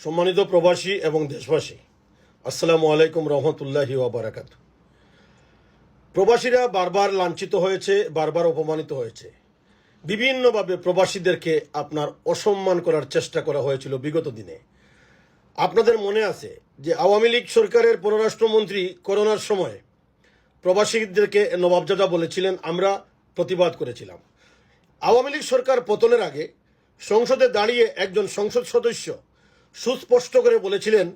সম্মানিত প্রবাসী এবং দেশবাসী, আসসালামু আলাইকুম রহমতুল্লাহি ওবরাকাত প্রবাসীরা বারবার লাঞ্ছিত হয়েছে, বারবার অপমানিত হয়েছে। বিভিন্নভাবে প্রবাসীদেরকে আপনার অসম্মান করার চেষ্টা করা হয়েছিল বিগত দিনে। আপনাদের মনে আছে যে আওয়ামী লীগ সরকারের পররাষ্ট্রমন্ত্রী করোনার সময় প্রবাসীদেরকে নবাবজাদা বলেছিলেন, আমরা প্রতিবাদ করেছিলাম। আওয়ামী লীগ সরকার পতনের আগে সংসদে দাঁড়িয়ে একজন সংসদ সদস্য সুস্পষ্ট করে বলেছিলেন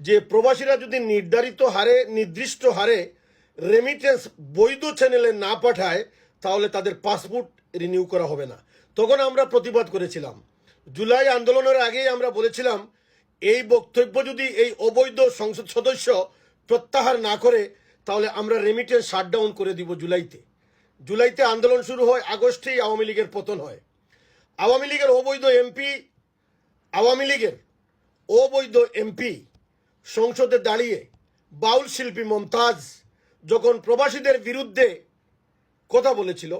যে প্রবাসীরা যদি নির্ধারিত হারে, নির্দিষ্ট হারে রেমিটেন্স বৈধ চ্যানেলে না পাঠায়, তাহলে তাদের পাসপোর্ট রিনিউ করা হবে না। তখন আমরা প্রতিবাদ করেছিলাম। জুলাই আন্দোলনের আগেই আমরা বলেছিলাম, এই বক্তব্য যদি এই অবৈধ সংসদ সদস্য প্রত্যাহার না করে, তাহলে আমরা রেমিটেন্স শাটডাউন করে দিব জুলাইতে। জুলাইতে আন্দোলন শুরু হয়, আগস্টেই আওয়ামী লীগের পতন হয়। আওয়ামী লীগের অবৈধ এমপি, আওয়ামী লীগের অবৈধ এমপি সংসদে দাঁড়িয়ে বাউল শিল্পী মমতাজ যখন প্রবাসীদের বিরুদ্ধে কথা বলেছিল,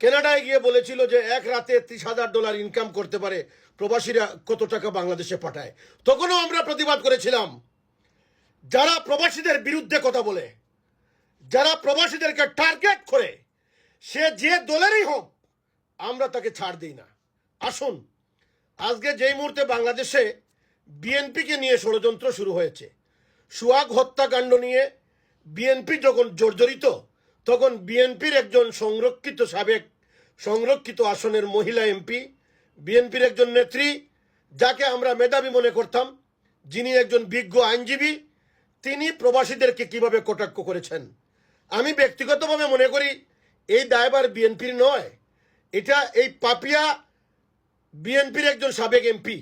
কানাডায় গিয়ে বলেছিল যে এক রাতে ত্রিশ হাজার ডলার ইনকাম করতে পারে প্রবাসীরা, কত টাকা বাংলাদেশে পাঠায়। তখনও আমরা প্রতিবাদ করেছিলাম, যারা প্রবাসীদের বিরুদ্ধে কথা বলে, যারা প্রবাসীদেরকে টার্গেট করে, সে যে দলেরই হোক, আমরা তাকে ছাড় দিই না। আসুন, আজকে যেই মুহূর্তে বাংলাদেশে বিএনপিকে নিয়ে ষড়যন্ত্র শুরু হয়েছে। সুয়াগ হত্যাকাণ্ড নিয়ে বিএনপি যখন জর্জরিত, তখন বিএনপির একজন সংরক্ষিত সাবেক, সংরক্ষিত আসনের মহিলা এমপি, বিএনপির একজন নেত্রী, যাকে আমরা মেধাবী মনে করতাম, যিনি একজন বিজ্ঞ আইনজীবী, তিনি প্রবাসীদেরকে কীভাবে কটাক্ষ করেছেন? আমি ব্যক্তিগতভাবে মনে করি, এই দায়বার বিএনপির নয়। এটা এই পাপিয়া বিএনপির একজন সাবেক এমপি।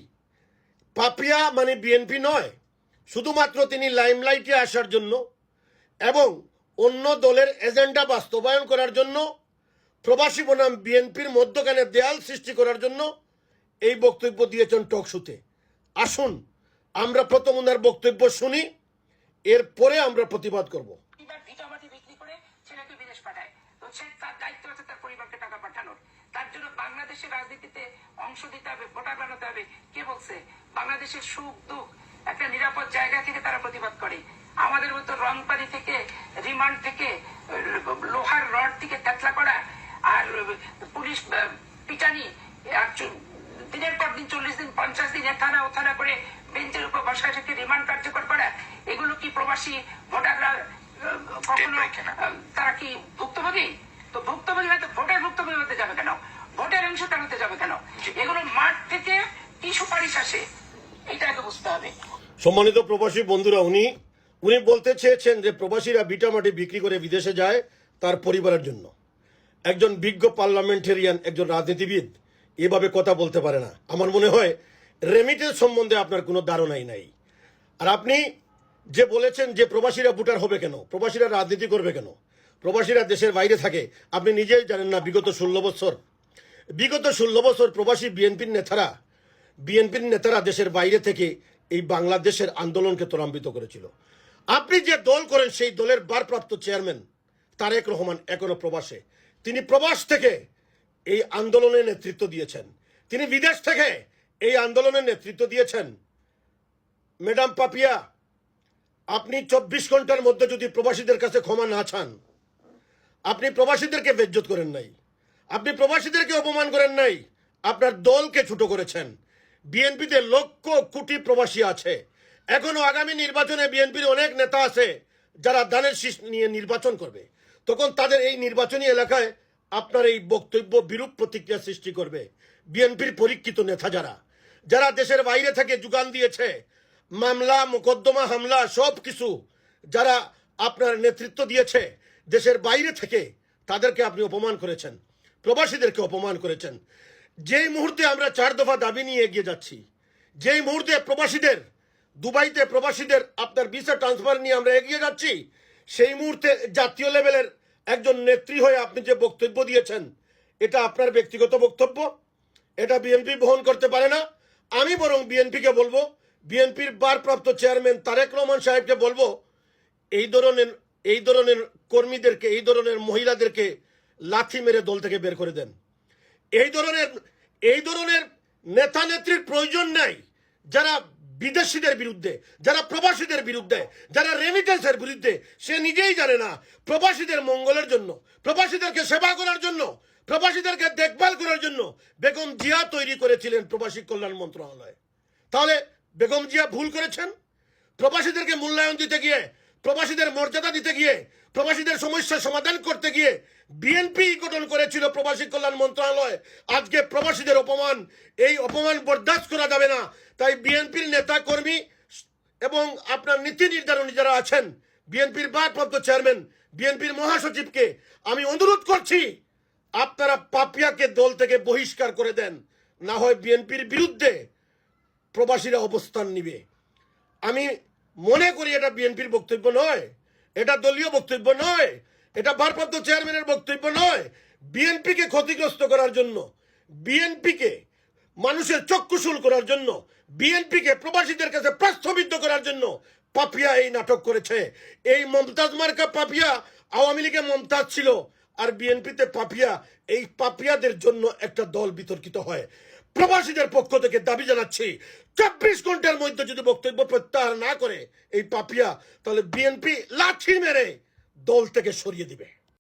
পাপিয়া মানে বিএনপি নয়। শুধুমাত্র তিনি লাইমলাইটে আসার জন্য এবং অন্য দলের এজেন্ডা বাস্তবায়ন করার জন্য, প্রবাসী বনাম বিএনপির মধ্যখানে দেয়াল সৃষ্টি করার জন্য এই বক্তব্য দিয়েছেন টকশুতে। আসুন, আমরা প্রথম ওনার বক্তব্য শুনি, এরপরে আমরা প্রতিবাদ করব। বাংলাদেশের রাজনীতিতে অংশ দিতে হবে ভোটার বানাতে হবে। কে বলছে? বাংলাদেশের সুখ দুঃখ একটা নিরাপদ জায়গা থেকে তারা প্রতিবাদ করে। আমাদের মতো রংপানি থেকে রিমান্ড থেকে লোহার রড থেকে তেতলা করা আর পুলিশ পিটানি আর দিনের পর দিন চল্লিশ দিন পঞ্চাশ দিন থানা ও থানা করে বেঞ্চের উপর বসায় থেকে রিমান্ড কার্যকর করা এগুলো কি প্রবাসী ভোটাররা কখনো তারা কি ভুক্তভোগী? তো ভুক্তভোগী হয়তো ভোটের ভুক্তভোগী হতে যাবে কেন? ভোটের অংশগ্রহণ যাবে কেন? এগুলো মাঠ থেকে কি সুপারিশ আসে এটা আগে বুঝতে হবে। সম্মানিত প্রবাসী বন্ধুরা উনি উনি বলতে চেয়েছেন যে প্রবাসীরা বিটা ভিটামাটি বিক্রি করে বিদেশে যায় তার পরিবারের জন্য। একজন বিজ্ঞ পার্লামেন্টেরিয়ান একজন রাজনীতিবিদ এভাবে কথা বলতে পারে না। আমার মনে হয় রেমিটেন্স সম্বন্ধে আপনার কোনো ধারণাই নাই। আর আপনি যে বলেছেন যে প্রবাসীরা ভোটার হবে কেন প্রবাসীরা রাজনীতি করবে কেন প্রবাসীরা দেশের বাইরে থাকে আপনি নিজেই জানেন না বিগত ষোলো বছর বিগত ষোলো বছর প্রবাসী বিএনপির নেতারা বিএনপির নেতারা দেশের বাইরে থেকে এই বাংলাদেশের আন্দোলনকে ত্বরান্বিত করেছিল। আপনি যে দল করেন, সেই দলের বারপ্রাপ্ত চেয়ারম্যান তারেক রহমান এখনও প্রবাসে। তিনি প্রবাস থেকে এই আন্দোলনের নেতৃত্ব দিয়েছেন। তিনি বিদেশ থেকে এই আন্দোলনের নেতৃত্ব দিয়েছেন। ম্যাডাম পাপিয়া, আপনি চব্বিশ ঘণ্টার মধ্যে যদি প্রবাসীদের কাছে ক্ষমা না চান, আপনি প্রবাসীদেরকে বেজ্জত করেন নাই। আপনি প্রবাসীদেরকে অপমান করেন নাই। আপনার দলকে ছোট করেছেন। বিএনপিতে লক্ষ কোটি প্রবাসী আছে। এখনও আগামী নির্বাচনে বিএনপির অনেক নেতা আছে যারা দানের শীষ নিয়ে নির্বাচন করবে। তখন তাদের এই নির্বাচনী এলাকায় আপনার এই বক্তব্য বিরূপ প্রতিক্রিয়া সৃষ্টি করবে। বিএনপির পরীক্ষিত নেতা যারা যারা দেশের বাইরে থেকে যোগান দিয়েছে, মামলা, মোকদ্দমা, হামলা সব কিছু যারা আপনার নেতৃত্ব দিয়েছে, দেশের বাইরে থেকে তাদেরকে আপনি অপমান করেছেন। প্রবাসীদেরকে অপমান করেছেন। যেই মুহূর্তে আমরা চার দফা দাবি নিয়ে এগিয়ে যাচ্ছি, যেই মুহূর্তে প্রবাসীদের, দুবাইতে প্রবাসীদের আপনার ভিসা ট্রান্সফার নিয়ে আমরা এগিয়ে যাচ্ছি, সেই মুহূর্তে জাতীয় লেভেলের একজন নেত্রী হয়ে আপনি যে বক্তব্য দিয়েছেন, এটা আপনার ব্যক্তিগত বক্তব্য। এটা বিএনপি বহন করতে পারে না। আমি বরং বিএনপিকে বলব, বিএনপির ভারপ্রাপ্ত চেয়ারম্যান তারেক রহমান সাহেবকে বলব, এই ধরনের এই ধরনের কর্মীদেরকে, এই ধরনের মহিলাদেরকে লাথি মেরে দল থেকে বের করে দেন। এই ধরনের এই ধরনের নেতা নেত্রীর প্রয়োজন নাই যারা বিদেশিদের বিরুদ্ধে, যারা প্রবাসীদের বিরুদ্ধে, যারা রেমিটেন্সের বিরুদ্ধে, সে নিজেই জানে না প্রবাসীদের মঙ্গলের জন্য, প্রবাসীদেরকে সেবা করার জন্য, প্রবাসীদেরকে দেখভাল করার জন্য বেগম জিয়া তৈরি করেছিলেন প্রবাসী কল্যাণ মন্ত্রণালয়। তাহলে বেগম জিয়া ভুল করেছেন? প্রবাসীদেরকে মূল্যায়ন দিতে গিয়ে প্রবাসীদের মর্যাদা দিতে গিয়ে, প্রবাসীদের সমস্যার সমাধান করতে গিয়ে বিএনপি গঠন করেছিল প্রবাসী কল্যাণ মন্ত্রণালয়। আজকে প্রবাসীদের অপমান, এই অপমান বরদাস্ত করা যাবে না। তাই বিএনপির নেতা কর্মী এবং আপনার নীতি নির্ধারণী যারা আছেন, বিএনপির ভারপ্রাপ্ত চেয়ারম্যান, বিএনপির মহাসচিবকে আমি অনুরোধ করছি, আপনারা পাপিয়াকে দল থেকে বহিষ্কার করে দেন। না হয় বিএনপির বিরুদ্ধে প্রবাসীরা অবস্থান নিবে। আমি মনে করি এটা বিএনপির বক্তব্য নয়, এটা দলীয় বক্তব্য নয়, এটা ভারপ্রাপ্ত চেয়ারম্যানের বক্তব্য নয়। বিএনপিকে ক্ষতিগ্রস্ত করার জন্য, বিএনপিকে মানুষের চক্ষুশুল করার জন্য, বিএনপিকে প্রবাসীদের কাছে প্রশ্নবিদ্ধ করার জন্য পাপিয়া এই নাটক করেছে। এই মমতাজ মার্কা পাপিয়া আওয়ামী লীগে মমতাজ ছিল, আর বিএনপিতে পাপিয়া, এই পাপিয়াদের জন্য একটা দল বিতর্কিত হয়। প্রবাসীদের পক্ষ থেকে দাবি জানাচ্ছি, চব্বিশ ঘণ্টার মধ্যে যদি বক্তব্য প্রত্যাহার না করে এই পাপিয়া, তাহলে বিএনপি লাঠি মেরে দল থেকে সরিয়ে দিবে।